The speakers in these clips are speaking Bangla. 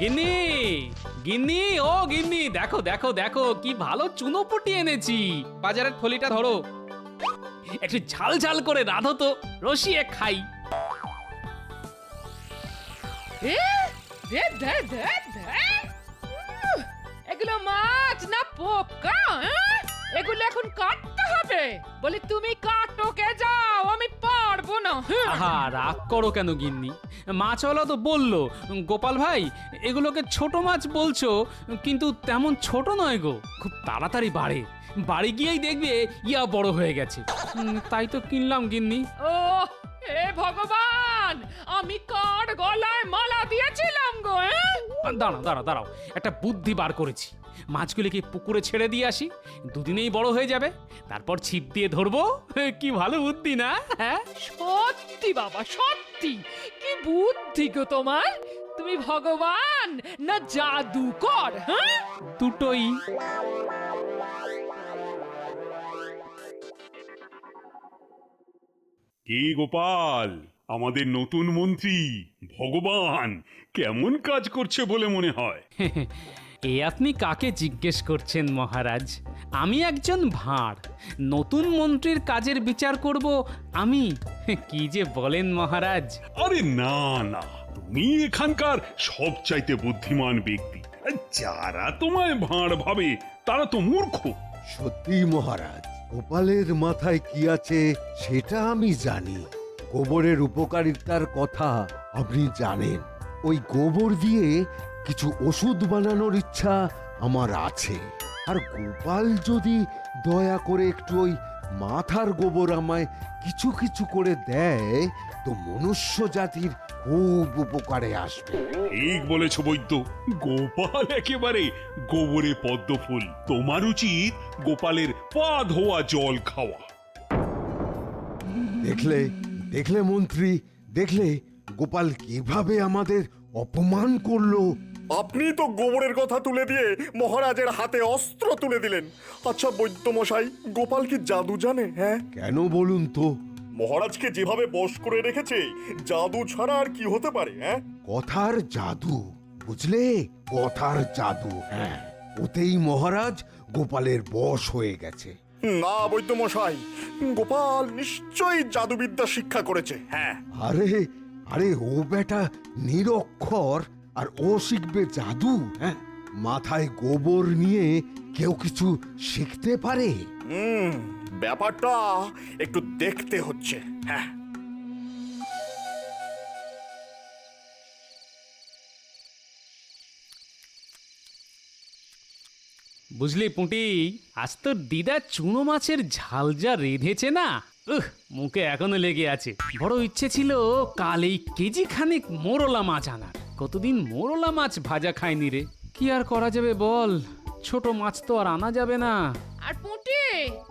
গিন্নি গিন্নি, ও গিন্নি, দেখো দেখো দেখো, কি ভালো চুনোপুটি এনেছি। বাজারের থলিটা ধরো। একটু ঝাল ঝাল করে রাধো তো, রসিয়ে খাই। এগুলো মাছ না পোকা হ্যাঁ? এগুলো এখন কাটতে হবে। বলি, তুমি কাটো কে যাও, আমি পারব না। আহা রাগ করো কেন গিন্নি? মাছওয়ালা তো বলল গোপাল ভাই এগুলোকে ছোট মাছ বলছো কিন্তু তেমন ছোট নয় গো খুব তাড়াতাড়ি বাড়ে। বাড়ি গিয়েই দেখবে ইয়া বড় হয়ে গেছে। তাই তো কিনলাম গিন্নি। ও হে ভগবান আমি কার গলায় মালা দিয়েছিলাম গো হ্যাঁ? দাঁড়াও দাঁড়াও দাঁড়াও একটা বুদ্ধি বার করেছি। মাছগুলিকে পুকুরে ছেড়ে দিয়ে আসি। দুদিনেই বড় হয়ে যাবে। তারপর ছিপ দিয়ে ধরবো। কি ভালো বুদ্ধি না? হ্যাঁ? সত্যি বাবা সত্যি। কি বুদ্ধি গো তোমার। তুমি ভগবান না জাদুকর হ্যাঁ? দুটোই। কে গোপাল আমাদের নতুন মন্ত্রী ভগবান কেমন কাজ করছে বলে মনে হয়? এ আপনি কাকে জিজ্ঞেস করছেন মহারাজ? আমি একজন ভাঁড়। নতুন মন্ত্রীর কাজের বিচার করব আমি? কি যে বলেন মহারাজ? আরে না না তুমি এখানকার সবচাইতে বুদ্ধিমান ব্যক্তি। যারা তোমায় ভাঁড় ভাবে তারা তো মূর্খ। সত্যি মহারাজ গোপালের মাথায় কি আছে সেটা আমি জানি। গোবরের উপকারিতার কথা আপনি জানেন। ওই গোবর দিয়ে কিছু ওষুধ বানানোর ইচ্ছা আমার আছে। আর গোপাল যদি দয়া করে একটু ওই মাথার গোবর আমায় কিছু কিছু করে দেয় তো মনুষ্য জাতির খুব উপকারে আসবে। ঠিক বলেছ বৈদ্য। গোপাল একেবারে গোবরে পদ্ম ফুল। তোমার উচিত গোপালের পা ধোয়া জল খাওয়া। দেখলে দেখলে মন্ত্রী দেখলে গোপাল কীভাবে আমাদের অপমান করল। আপনি তো গোবরের কথা তুলে দিয়ে মহারাজের হাতে অস্ত্র তুলে দিলেন। আচ্ছা বৈদ্যমশাই গোপাল কি জাদু জানে হ্যাঁ? কেন বলুন তো? মহারাজকে যেভাবে বশ করে রেখেছে জাদু ছাড়া আর কি হতে পারে হ্যাঁ? কথার জাদু বুঝলে? কথার জাদু হ্যাঁ। ওতেই মহারাজ গোপালের বশ হয়ে গেছে। না বৈদ্যমশাই গোপাল নিশ্চয়ই জাদুবিদ্যা শিক্ষা করেছে হ্যাঁ। আরে আরে ও বেটা নিরক্ষর আর ও শিখবে জাদু হ্যাঁ? মাথায় গোবর নিয়ে কেউ কিছু শিখতে পারে? হুম ব্যাপারটা একটু দেখতে হচ্ছে হ্যাঁ। বুঝলি পুঁটি আজ তোর দিদা চুনো মাছের ঝাল যা রেঁধেছে না? উহ মুখে এখনও লেগে আছে। বড় ইচ্ছে ছিল কাল এই কেজি খানিক মোরলা মাছ আনার। কতদিন মোরলা মাছ ভাজা খায়নি রে? কি আর করা যাবে বল? ছোট মাছ তো আর আনা যাবে না। আর পুঁটি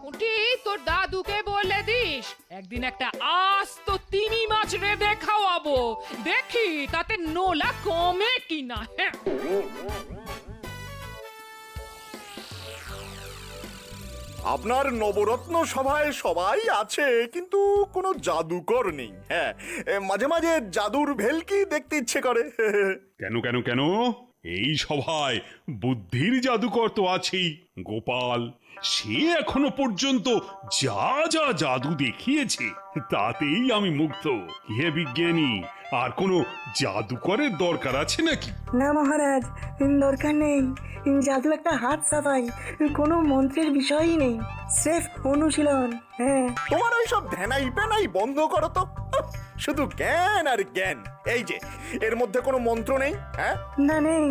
পুঁটি তোর দাদুকে বলে দিস। একদিন একটা আস্ত তিমি মাছ রেঁধে খাওয়াবো। দেখি তাতে নোলা কমে কিনা হ্যাঁ। আপনার নবরত্ন সভায় সবাই আছে, কিন্তু কোনো জাদুকর নেই হ্যাঁ। মাঝে মাঝে জাদুর ভেলকি দেখতে ইচ্ছে করে। কেন কেন কেন? এই সভায় বুদ্ধির জাদুকর তো আছেই, গোপাল। সে এখনও পর্যন্ত যা যা জাদু দেখিয়েছে, তাতেই আমি মুগ্ধ। হে বিজ্ঞানী? আর কোনো জাদুকরের দরকার আছে নাকি? না মহারাজ দরকার নেই। জাদু একটা হাত সাফাই কোনো মন্ত্রের বিষয়ই নেই স্রেফ অনুশীলন হ্যাঁ। তোমার ওই সব ধ্যানাই প্যানাই বন্ধ করো তো। শুধু জ্ঞান আর জ্ঞান। এই যে এর মধ্যে কোনো মন্ত্র নেই? হ্যাঁ? না নেই।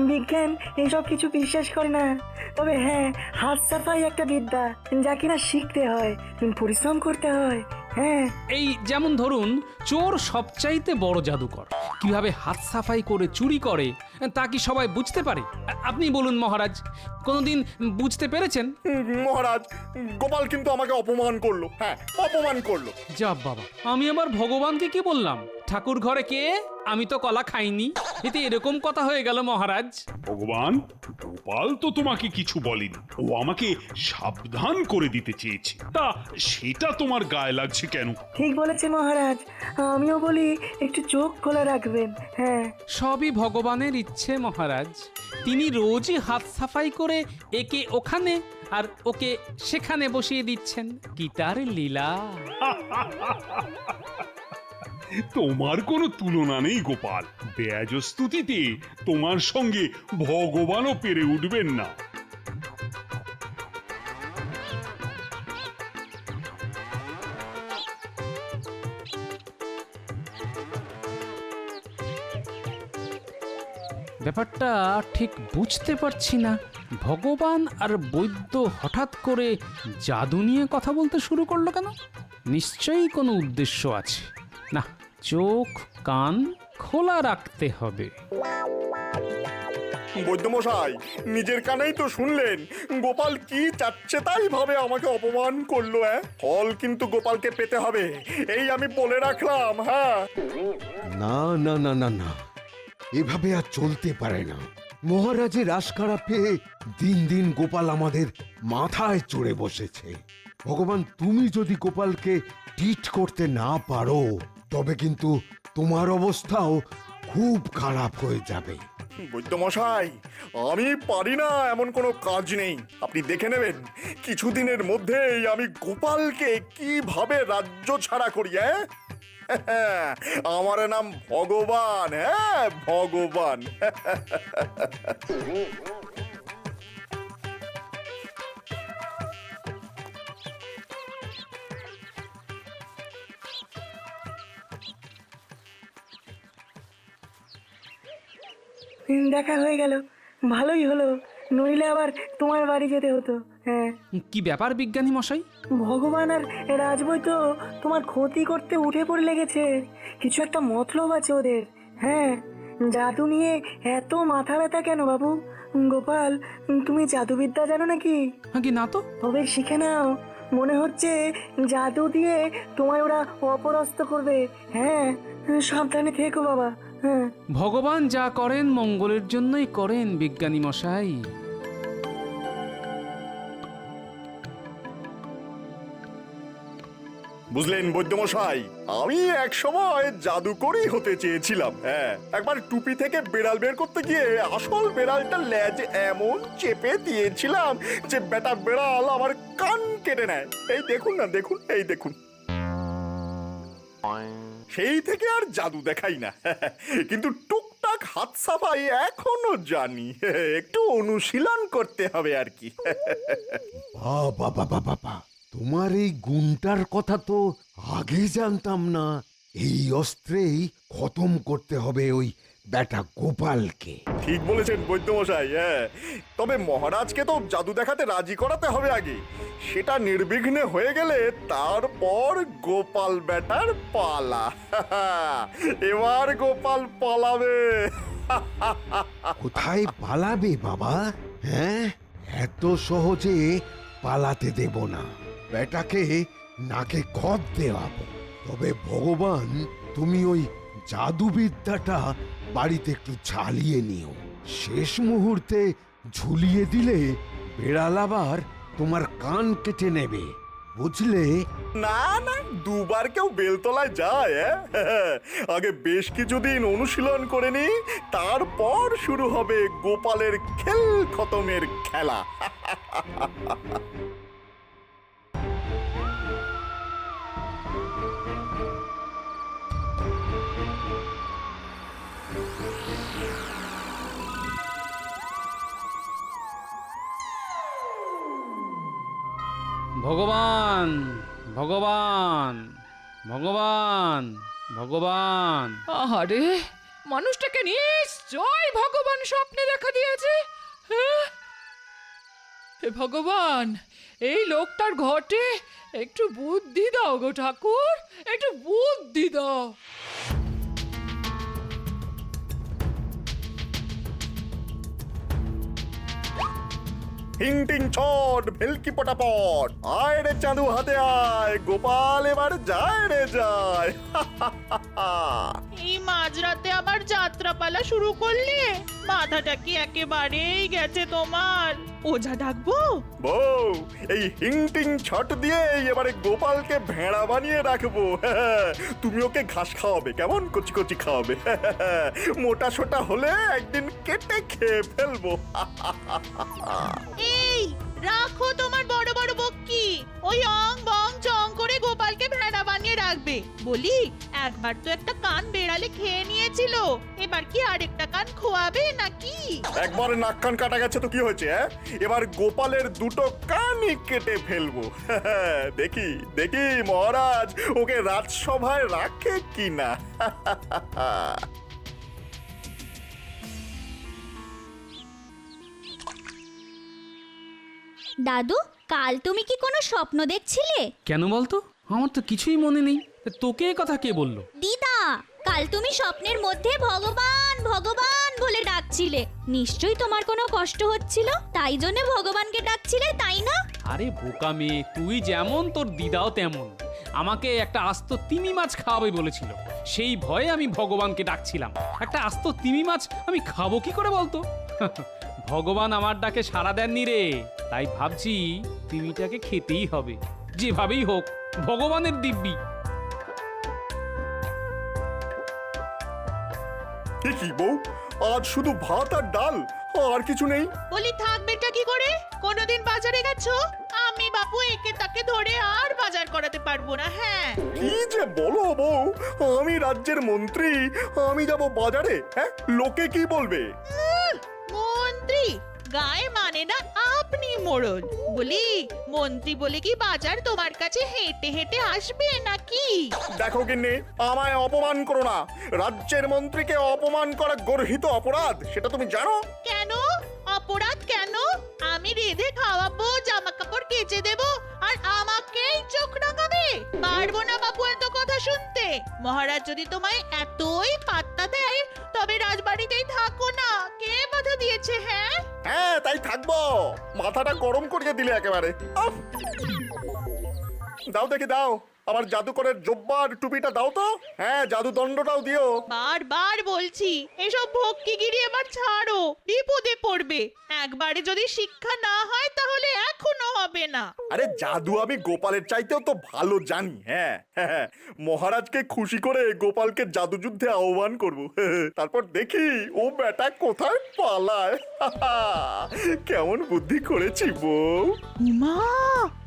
বিজ্ঞান এসব কিছু বিশ্বাস করে না। তবে হ্যাঁ হাত সাফাই একটা বিদ্যা যা কিনা শিখতে হয় পরিশ্রম করতে হয়। হ্যাঁ। এই যেমন ধরুন চোর সবচাইতে বড় জাদুকর। কীভাবে হাত সাফাই করে চুরি করে তা কি সবাই বুঝতে পারে? আপনি বলুন মহারাজ কোনোদিন বুঝতে পেরেছেন? মহারাজ গোপাল কিন্তু আমাকে অপমান করল। হ্যাঁ অপমান করল। যা বাবা আমি আবার ভগবানকে কি বললাম? ঠাকুর ঘরে কে? আমি তো কলা খাইনি। এতে এরকম কথা হয়ে গেল মহারাজ। ভগবান গোপাল তো তোমাকে কিছু বলেনি। ও আমাকে সাবধান করে দিতে চেয়েছে। তা সেটা তোমার গায়ে লাগছে কেন? ঠিক বলেছে মহারাজ। আমিও বলি একটু চোখ খোলা রাখবেন। হ্যাঁ। সবই ভগবানের ইচ্ছে মহারাজ। তিনি রোজই হাত সাফাই করে একে ওখানে আর ওকে সেখানে বসিয়ে দিচ্ছেন। কি তার লীলা? তোমার কোনো তুলনা নেই, গোপাল। ব্যাজ স্তুতিতে তোমার সঙ্গে ভগবানও পেরে উঠবেন না। ব্যাপারটা ঠিক বুঝতে পারছি না। ভগবান আর বৈদ্য হঠাৎ করে জাদু নিয়ে কথা বলতে শুরু করল কেন? নিশ্চয়ই কোনো উদ্দেশ্য আছে। না চোখ কান খোলা রাখতে হবে। বৈদ্যমশাই নিজের কানেই তো শুনলেন। গোপাল কি চাচ্ছে তাই ভাবে আমাকে অপমান করল হ্যাঁ ফল কিন্তু গোপালকে পেতে হবে। এই আমি বলে রাখলাম হ্যাঁ? না না না না না। এভাবে আর চলতে পারে না। মহারাজের আশকারা পেয়ে দিন দিন গোপাল আমাদের মাথায় চড়ে বসেছে। ভগবান তুমি যদি গোপালকে টিট করতে না পারো তবে কিন্তু তোমার অবস্থাও খুব খারাপ হয়ে যাবে। বৈদ্যমশাই, আমি পারি না এমন কোনো কাজ নেই। আপনি দেখে নেবেন, কিছুদিনের মধ্যেই আমি গোপালকে কীভাবে রাজ্য ছাড়া করি হ্যাঁ? আমার নাম ভগবান হ্যাঁ? ভগবান। দেখা হয়ে গেল। ভালোই হলো। নইলে আবার তোমার বাড়ি যেতে হতো। হ্যাঁ। কি ব্যাপার বিজ্ঞানী মশাই? ভগবান আর রাজবই তো তোমার ক্ষতি করতে উঠে পড়ে লেগেছে। কিছু একটা মতলব আছে ওদের। হ্যাঁ। জাদু নিয়ে এত মাথা ব্যথা কেন বাবু? গোপাল তুমি জাদুবিদ্যা জানো নাকি? আগে না তো? তবে শিখে নাও। মনে হচ্ছে জাদু দিয়ে তোমায় ওরা অপরস্ত করবে। হ্যাঁ। সাবধানে থেকো বাবা। হ্যাঁ ভগবান যা করেন মঙ্গলের জন্যই করেন বিজ্ঞানী মশাই। বুঝলেন বৈদ্যমশাই আমি এক সময় জাদুকরই হতে চেয়েছিলাম হ্যাঁ। একবার টুপি থেকে বেড়াল বের করতে গিয়ে আসল বেড়ালটা ল্যাজ এমন চেপে দিয়েছিলাম যে বেটা বেড়াল আমার কান কেটে নেয়। এই দেখুন না দেখুন এই দেখুন। সেই থেকে আর জাদু দেখাই না। কিন্তু টুকটাক হাত সাফাই এখনও জানি। একটু অনুশীলন করতে হবে আর কি। বাবা বাবা বাবা তোমার এই গুণটার কথা তো আগে জানতাম না। এই অস্ত্রেই খতম করতে হবে ওই বেটা গোপালকে। ঠিক বলেছেন বৈদ্যমশাই হ্যাঁ। তবে মহারাজকে তো জাদু দেখাতে রাজি করাতে হবে আগে। সেটা নির্বিঘ্নে হয়ে গেলে তারপর গোপাল বেটার পালা। এবার গোপাল পালাবে। কোথায় পালাবে বাবা? হ্যাঁ? এত সহজে পালাতে দেব না। বেটাকে নাকে খত দেওয়াবো। তবে ভগবান তুমি ওই জাদুবিদ্যাটা বাড়িতে একটু ঝালিয়ে নিও। শেষ মুহূর্তে ঝুলিয়ে দিলে বেড়াল আবার তোমার কান কেটে নেবে, বুঝলে? না না, দুবার কেউ বেলতলায় যায়? আগে বেশ কিছুদিন অনুশীলন করে নি তারপর শুরু হবে গোপালের খেল খতমের খেলা। ভগবান ভগবান ভগবান। আহারে, মানুষটাকে নিশ্চয় ভগবান স্বপ্নে দেখা দিয়েছে। হ্যাঁ? হে ভগবান, এই লোকটার ঘটে একটু বুদ্ধি দাও গো ঠাকুর, একটু বুদ্ধি দাও। হিং টিং ছট, ভেলকি পটাপট। আয় রে চাঁদু হাতে আয়, গোপাল এবার যায় রে যায়। এই মাঝরাতে আবার যাত্রাপালা শুরু করলে? মাথাটা কি একেবারেই গেছে তোমার? ওঝা ডাকবো। বউ এই হিংটিং ছট দিয়ে এবারে গোপালকে ভেড়া বানিয়ে রাখব। তুমি ওকে ঘাস খাওয়াবে কেমন কচি কচি খাওয়াবে? মোটা সোটা হলে একদিন কেটে খেয়ে ফেলব। এই রাখো তোমার বড় বড় বক্কি। ওই অং বং চং করে গোপালকে ভেড়া বানিয়ে রাখবে। বলি, একবার তো একটা কান বেড়ালে খেয়ে নিয়েছিল। এবার কি আরেকটা কান খোয়াবে নাকি? একবার নাক কান কাটা গেছে তো কি হয়েছে হ্যাঁ? এবার গোপালের দুটো কানই কেটে ফেলব। দেখি দেখি মহারাজ, ওকে রাজসভায় রাখে কিনা? দাদু কাল তুমি কি কোনো স্বপ্ন দেখছিলে? কেন বলতো? আমার তো কিছুই মনে নেই। তোকে এ কথা কে বলল? দিদা কাল তুমি স্বপ্নের মধ্যে ভগবান ভগবান বলে ডাকছিলে। নিশ্চয়ই তোমার কোনো কষ্ট হচ্ছিল? তাই জন্য ভগবানকে ডাকছিলে তাই না? আরে বোকা মেয়ে তুই যেমন তোর দিদাও তেমন। আমাকে একটা আস্ত তিমি মাছ খাওয়াবে বলেছিল। সেই ভয়ে আমি ভগবানকে ডাকছিলাম। একটা আস্ত তিমি মাছ আমি খাব কি করে বলতো? ভগবান আমার ডাকে সাড়া দেননি রে। তাই ভাবছি তিমিটাকে খেতেই হবে। যেভাবেই হোক ভগবানের দিব্যি। কি বউ? আজ শুধু ভাত আর ডাল আর কিছু নেই? বলি থাকবেটা কি করে? কোনোদিন বাজারে গেছো? আমি বাপু একে তাকে ধরে আর বাজার করাতে পারব না হ্যাঁ। কি যে বলো বউ? আমি রাজ্যের মন্ত্রী আমি যাব বাজারে হ্যাঁ? লোকে কি বলবে? গায়ে মানে না আপনি মোড়ল বলি মন্ত্রী বলে কি বাজার তোমার কাছে হেঁটে হেঁটে আসবে নাকি? দেখো কিন্নি আমায় অপমান করো না। রাজ্যের মন্ত্রীকে অপমান করা গর্হিত অপরাধ সেটা তুমি জানো? কেন? অপরাধ কেন? আমি রেঁধে খাওয়াবো জামা কাপড় কেচে দেব, আর আমাকেই চোখ রাঙাবে। পারব না বাবু এত কথা শুনতে। মহারাজ যদি তোমায় এতই পাত্তা দেয়, তবে রাজবাড়িতেই থাকো না। কে বাধা দিয়েছে হ্যাঁ? হ্যাঁ তাই থাকব। মাথাটা গরম করিয়ে দিলে একেবারে। দাও দেখি, দাও। আমার জাদুকরের জব্বার টুপিটা দাও তো। হ্যাঁ জাদু দণ্ডটাও দিও। বারবার বলছি এসব ভক্তিগিরি এবার ছাড়ো বিপদে পড়বে। একবারে যদি শিক্ষা না হয় তাহলে এখনও হবে না। আরে জাদু আমি গোপালের চাইতেও তো ভালো জানি হ্যাঁ। হ্যাঁ, মহারাজকে খুশি করে গোপালকে জাদু যুদ্ধে আহ্বান করব। তারপর দেখি ও বেটা কোথায় পালায়? কেমন বুদ্ধি করেছি বউ। মা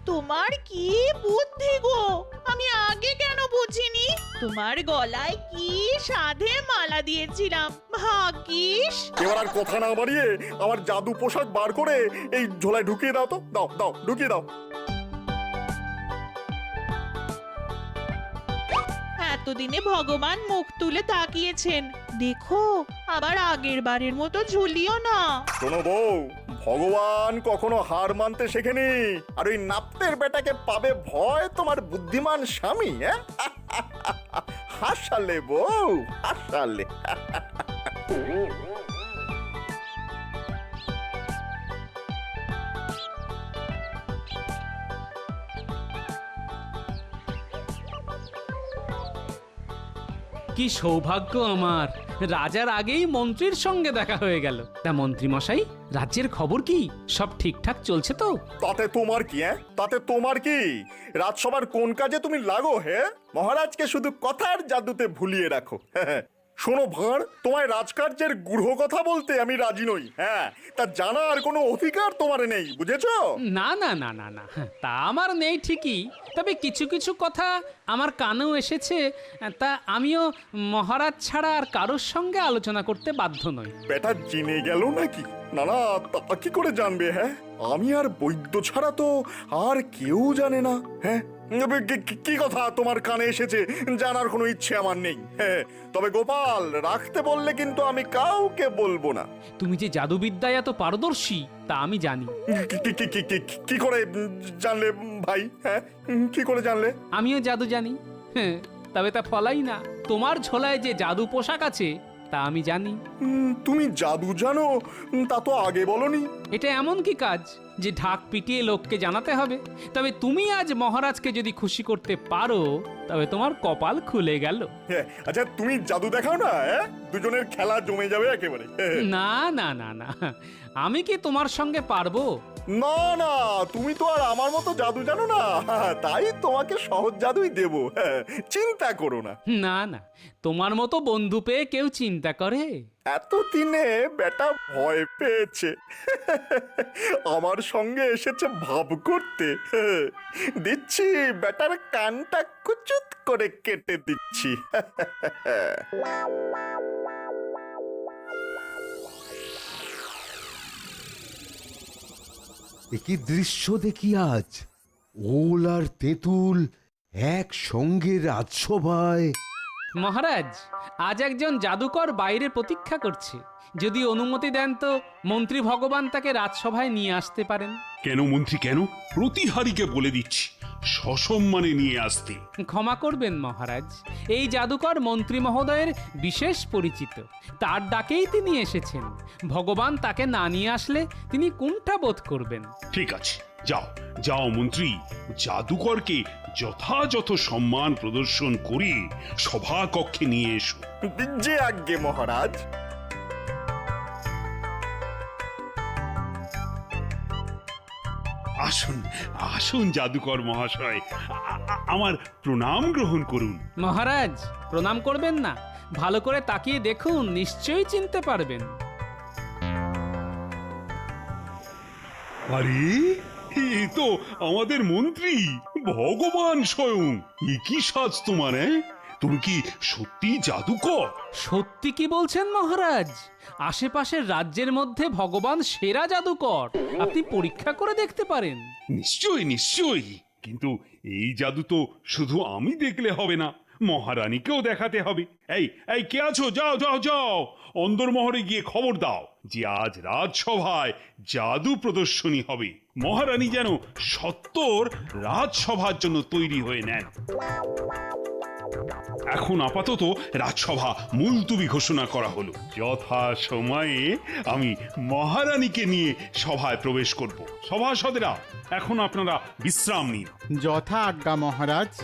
তোমার কি বুদ্ধি গো? আমি আগে কেন বুঝিনি? তোমার গলায় কি সাধে মালা দিয়েছিলাম, ভাগ্যিস। এবার আর কথা না বাড়িয়ে আমার জাদু পোশাক বার করে এই ঝোলায় ঢুকিয়ে দাও তো। দাও দাও, ঢুকিয়ে দাও। এতদিনে ভগবান মুখ তুলে তাকিয়েছেন। দেখো, আবার আগের বারের মতো ঝুলিও না। শোনো বউ, ভগবান কখনো হার মানতে শেখেনি। আর ওই নাপ্তের বেটাকে পাবে ভয় তোমার বুদ্ধিমান স্বামী হ্যাঁ? হাসালে বউ, হাসালে। কি সৌভাগ্য আমার। রাজার আগেই মন্ত্রীর সঙ্গে দেখা হয়ে গেল। তা মন্ত্রী মশাই রাজ্যের খবর কি? সব ঠিকঠাক চলছে তো? তাতে তোমার কি হ্যাঁ? তাতে তোমার কি? রাজসভার কোন কাজে তুমি লাগো হে মহারাজকে শুধু কথার জাদুতে ভুলিয়ে রাখো শোনো ভাঁড় তোমায় রাজকার্যের গূঢ় কথা বলতে আমি রাজি নই। হ্যাঁ তা জানার কোনো অধিকার তোমার নেই বুঝেছ? না না না না না তা আমার নেই ঠিকই। তবে কিছু কিছু কথা আমার কানেও এসেছে তা আমিও মহারাজ ছাড়া আর কারোর সঙ্গে আলোচনা করতে বাধ্য নই। বেটা জেনে গেল নাকি? না না তা কি করে জানবে হ্যাঁ? আমি আর বৈদ্য ছাড়া তো আর কেউ জানে না হ্যাঁ? কি- কথা তোমার কানে এসেছে? জানার কোনো ইচ্ছে আমার নেই। হ্যাঁ তবে গোপাল রাখতে বললে কিন্তু আমি কাউকে বলব না। তুমি যে জাদুবিদ্যায় এত পারদর্শী তা আমি জানি। কি করে জানলে ভাই? হ্যাঁ কি করে জানলে? আমিও জাদু জানি। হ্যাঁ তবে তা ফলাই না। তোমার ঝোলায় যে জাদু পোশাক আছে তা আমি জানি। তুমি জাদু জানো তা তো আগে বলনি। এটা এমন কি কাজ যে ঢাক পিটিয়ে লোককে জানাতে হবে? তবে তুমি আজ মহারাজকে যদি খুশি করতে পারো তবে তোমার কপাল খুলে গেল। আচ্ছা তুমি জাদু দেখাও না হ্যাঁ? দুজনের খেলা জমে যাবে একেবারে। না না না না। আমি কি তোমার সঙ্গে পারব? না না তুমি তো আর আমার মতো জাদু জানো না। তাই তোমাকে সহজ জাদুই দেব। হ্যাঁ, চিন্তা করো না। না না তোমার মতো বন্ধু পেয়ে কেউ চিন্তা করে? এত দিনে বেটা ভয় পেয়েছে। আমার সঙ্গে এসেছে ভাব করতে। দিচ্ছি বেটার কানটা কুচুত করে কেটে দিচ্ছি। একই দৃশ্য দেখি আজ। ওল আর তেঁতুল একসঙ্গে রাজসভায়। মহারাজ আজ একজন জাদুকর বাইরে প্রতীক্ষা করছে। যদি অনুমতি দেন তো মন্ত্রী ভগবান তাকে রাজসভায় নিয়ে আসতে পারেন। কেন মন্ত্রী কেন? প্রতিহারীকে বলে দিচ্ছি। সসম্মানে নিয়ে আসতে ক্ষমা করবেন মহারাজ। এই জাদুকর মন্ত্রী মহোদয়ের বিশেষ পরিচিত। তার ডাকেই তিনি এসেছেন। ভগবান তাকে না নিয়ে আসলে তিনি কোনটা বোধ করবেন? ঠিক আছে যাও যাও মন্ত্রী। জাদুকরকে যথাযথ সম্মান প্রদর্শন করে সভা কক্ষে নিয়ে এসো। যে আজ্ঞে মহারাজ। আসুন আসুন জাদুকর মহাশয়। আমার প্রণাম গ্রহণ করুন। মহারাজ প্রণাম করবেন না। ভালো করে তাকিয়ে দেখুন নিশ্চয়ই চিনতে পারবেন। আরে এ তো আমাদের মন্ত্রী ভগবান স্বয়ং। এ কি সাজ তোমার হ্যাঁ? তুমি কি সত্যি জাদুকর? সত্যি কি বলছেন মহারাজ? আশেপাশের রাজ্যের মধ্যে ভগবান সেরা জাদুকর। আপনি পরীক্ষা করে দেখতে পারেন। নিশ্চয়ই নিশ্চয়ই। কিন্তু এই জাদু তো শুধু আমি দেখলে হবে না মহারানীকেও দেখাতে হবে। এই এই কে আছো? যাও যাও যাও। অন্দরমহরে গিয়ে খবর দাও যে আজ রাজসভায় জাদু প্রদর্শনী হবে। মহারানী যেন সত্তর রাজসভার জন্য তৈরি হয়ে নেন। এখন আপাতত রাজসভা মুলতুবি ঘোষণা করা হলো। যথা সময়ে আমি মহারানীকে নিয়ে সভায় প্রবেশ করব। সভাসদেরা, এখন আপনারা বিশ্রাম নিন। যথা আজ্ঞা মহারাজ।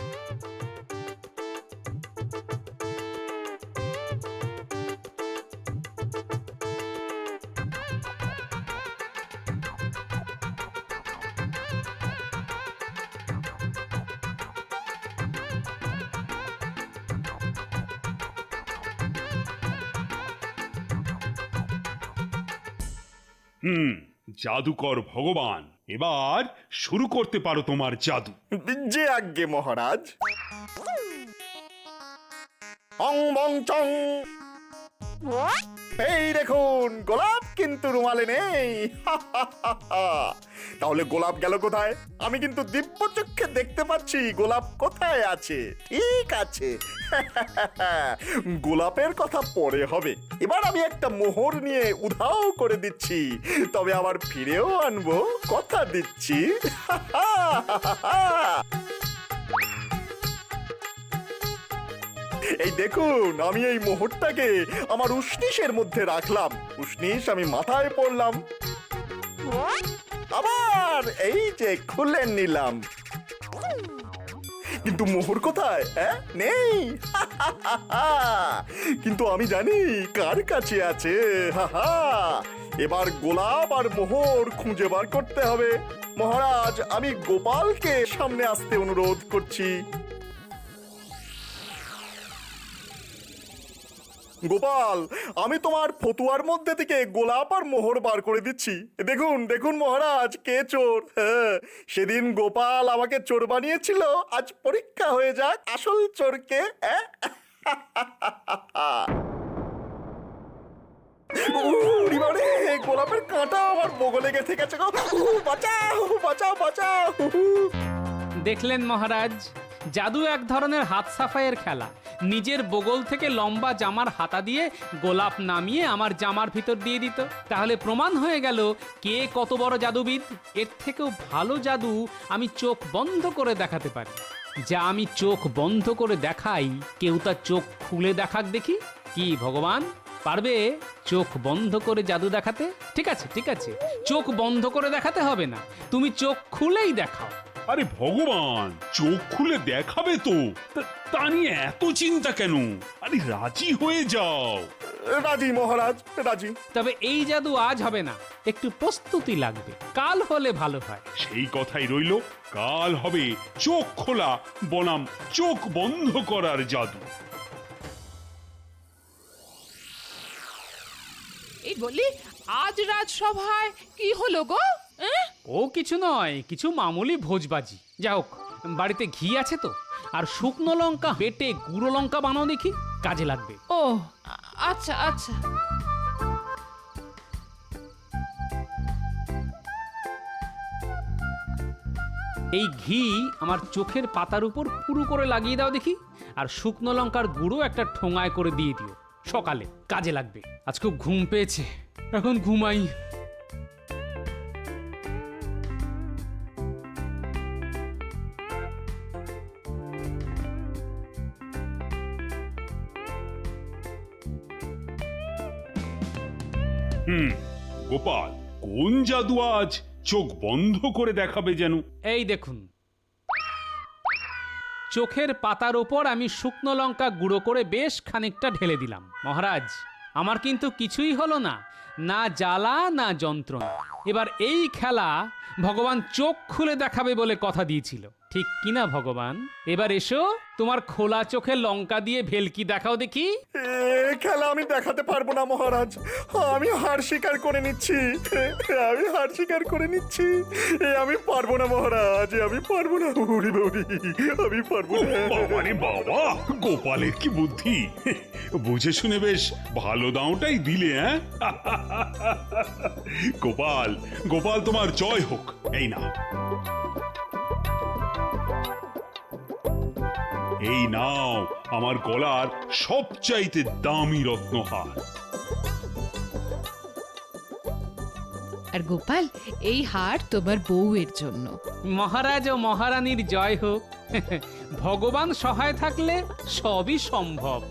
হুম, জাদুকর ভগবান, এবার শুরু করতে পারো তোমার জাদু। যে আজ্ঞে মহারাজ। অং বং চং। এই দেখুন, গোলাপ কিন্তু রুমালে নেই। তাহলে গোলাপ গেল কোথায়? আমি কিন্তু দিব্য চক্ষে দেখতে পাচ্ছি, গোলাপ কোথায় আছে? ঠিক আছে। গোলাপের কথা পরে হবে। এবার আমি একটা মোহর নিয়ে উধাও করে দিচ্ছি। তবে আবার ফিরেও আনব, কথা দিচ্ছি। এই দেখুন, আমি এই মোহরটাকে আমার উষ্ণিসের মধ্যে রাখলাম। উষ্ণিস আমি মাথায় পড়লাম। আবার এই যে খুলে নিলাম। কিন্তু মোহর কোথায় হ্যাঁ? নেই। কিন্তু আমি জানি কার কাছে আছে। এবার গোলাপ আর মোহর খুঁজে বার করতে হবে। মহারাজ, আমি গোপালকে সামনে আসতে অনুরোধ করছি। গোপাল আমি তোমার ফতুয়ার মধ্যে থেকে গোলাপ আর মোহর বার করে দিচ্ছি। দেখুন দেখুন মহারাজ কে চোর? হ্যাঁ, সেদিন গোপাল আমাকে চোর বানিয়েছিল আজ পরীক্ষা হয়ে যাক আসল চোরকে গোলাপের কাঁটা আমার বগলে গেছে গেছে বাঁচাও বাঁচাও বাঁচাও দেখলেন মহারাজ জাদু এক ধরনের হাত সাফাইয়ের খেলা। নিজের বগল থেকে লম্বা জামার হাতা দিয়ে গোলাপ নামিয়ে আমার জামার ভিতর দিয়ে দিত। তাহলে প্রমাণ হয়ে গেল কে কত বড় জাদুবিদ। এর থেকেও ভালো জাদু আমি চোখ বন্ধ করে দেখাতে পারি। যা আমি চোখ বন্ধ করে দেখাই, কেউ তার চোখ খুলে দেখাক দেখি। কি ভগবান? পারবে চোখ বন্ধ করে জাদু দেখাতে? ঠিক আছে ঠিক আছে। চোখ বন্ধ করে দেখাতে হবে না। তুমি চোখ খুলেই দেখাও। আরে ভগবান চোখ খুলে দেখাবে তো। তা- তা নিয়ে এত চিন্তা কেন? আরে রাজি হয়ে যাও। রাজি মহারাজ রাজি। তবে এই জাদু আজ হবে না একটু প্রস্তুতি লাগবে কাল হলে ভালো হয়। সেই কথাই রইল কাল হবে চোখ খোলা বনাম চোখ বন্ধ করার জাদু। এই বলি আজ রাজসভায় কি হলো গো? ও কিছু নয় কিছু মামুলি ভোজবাজি। যা হোক বাড়িতে ঘি আছে তো? আর শুকনো লঙ্কা বেটে গুঁড়ো লঙ্কা বানাও দেখি কাজে লাগবে। ও আচ্ছা আচ্ছা। এই ঘি আমার চোখের পাতার উপর পুরু করে লাগিয়ে দাও দেখি আর শুকনো লঙ্কার গুঁড়ো একটা ঠোঙায় করে দিয়ে দিও। সকালে কাজে লাগবে। আজ খুব ঘুম পেয়েছে এখন ঘুমাই। হুম। গোপাল কোন জাদু আজ চোখ বন্ধ করে দেখাবে যেন? এই দেখুন। চোখের পাতার ওপর আমি শুকনো লঙ্কা গুঁড়ো করে বেশ খানিকটা ঢেলে দিলাম। মহারাজ আমার কিন্তু কিছুই হলো না। না জ্বালা না যন্ত্রণা। এবার এই খেলা ভগবান চোখ খুলে দেখাবে বলে কথা দিয়েছিল। ঠিক কিনা ভগবান? এবার এসো তোমার খোলা চোখে লঙ্কা দিয়ে ভেলকি দেখাও দেখি। এ খেলা আমি দেখাতে পারব না মহারাজ। আমি হার স্বীকার করে নিচ্ছি। আমি হার স্বীকার করে নিচ্ছি। এ আমি পারব না মহারাজ। এ আমি পারব না উড়ি বৌরি আমি পারব না। বাবারে বাবা গোপালের কি বুদ্ধি? বুঝে শুনে বেশ ভালো দাওটাই দিলে হ্যাঁ? গোপাল গোপাল তোমার জয় হোক। এই না এই নাও আমার গলার সবচাইতে দামি রত্নহার। আর গোপাল এই হার তোমার বউয়ের জন্য। মহারাজ ও মহারানীর জয় হোক। ভগবান সহায় থাকলে সবই সম্ভব।